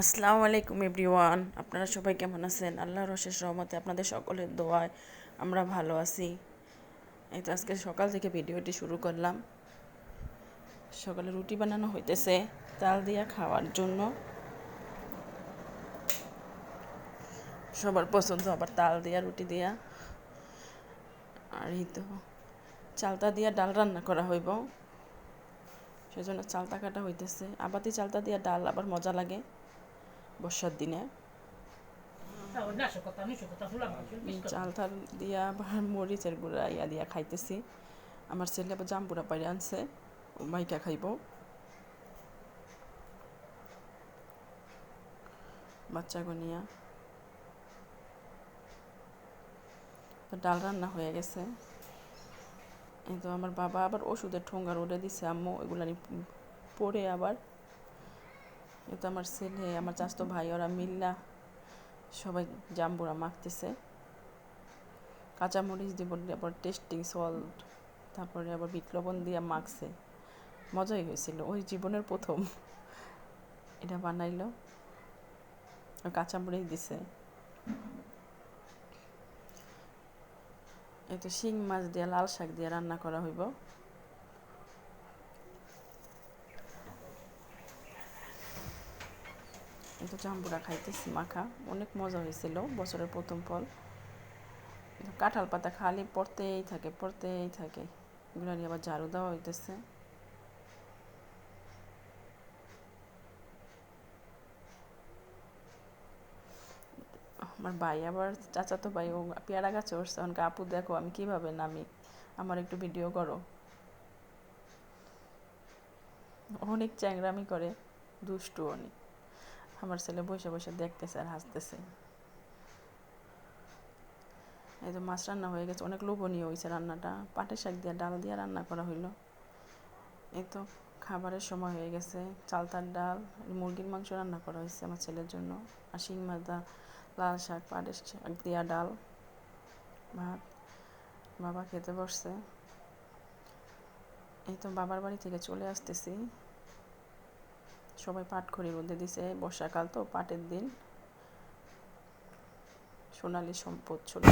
আসসালামু আলাইকুম এভরিওয়ান। আপনারা সবাই কেমন আছেন? আল্লাহর অশেষ রহমতে আপনাদের সকলের দোয়ায় আমরা ভালো আছি। এই তো আজকে সকাল থেকে ভিডিওটি শুরু করলাম। সকালে রুটি বানানো হইতেছে তাল দিয়া খাওয়ার জন্য। সবার পছন্দ আবার তাল দিয়া, রুটি দিয়া। আর এই তো চালতা দিয়া ডাল রান্না করা হইব। সেজন্য চালতা কাটা হইতেছে। আবাতি চালতা দিয়া ডাল আবার মজা লাগে। বর্ষার দিনে। চালতার দিয়া আবার মরিচের গুঁড়া ইয়া দিয়া খাইতেছি। আমার ছেলে আবার জাম্পুরা পাইরে আনছে ও মাইকা খাইব। বাচ্চা গনিয়া তো ডাল রান্না হয়ে গেছে। এই তো আমার বাবা আবার ওষুধের ঠোঙ্গা রোডে দিছে আম্মু এগুলা পরে আবার। এ তো আমার ছেলে, আমার চাস্তো ভাই, ওরা মিল্লা। সবাই জাম্বুরা মাখতেছে। কাঁচামরিচ দিব আবার টেস্টিং সল্ট তারপরে আবার বিট লবণ দিয়ে মাখছে। মজাই হয়েছিল, ওই জীবনের প্রথম। এটা বানাইলো কাঁচামরিচ দিছে। এই তো শিং মাছ দিয়ে, লাল শাক দিয়ে রান্না করা হইব। এই তো জাম্বুরা খাইতেছি, মাখা। অনেক মজা হয়েছিল বছরের প্রথম ফল। কাঁঠাল পাতা খালি পড়তেই থাকে পড়তেই থাকে। এগুলো নিয়ে আবার ঝাড়ু দেওয়া হইতেছে। আমার ভাই আবার, চাচাতো ভাই, ও পেয়ারা গাছে উঠছে অনেক আপু দেখো, আমি কীভাবে নামি? আমার একটু ভিডিও করো। অনেক চ্যাংরামি করে, দুষ্টু অনেক। আমার ছেলে বসে বসে দেখতেছে আর হাসতেছে। এই তো মাছ রান্না হয়ে গেছে, অনেক লোভনীয় হয়েছে রান্নাটা। পাটের শাক দিয়ে, ডাল দিয়ে রান্না করা হইল। এই তো খাবারের সময় হয়ে গেছে, চালতার ডাল, মুরগির মাংস রান্না করা হয়েছে আমার ছেলের জন্য। আর শিং মাছ দা লাল শাক, পাটের শাক দিয়া ডাল, ভাত, বাবা খেতে বসছে। এই তো বাবার বাড়ি থেকে চলে আসতেছি। সবাই পাট খড়ি রোদে দিছে বর্ষাকাল তো পাটের দিন। সোনালি সম্পদ ছোট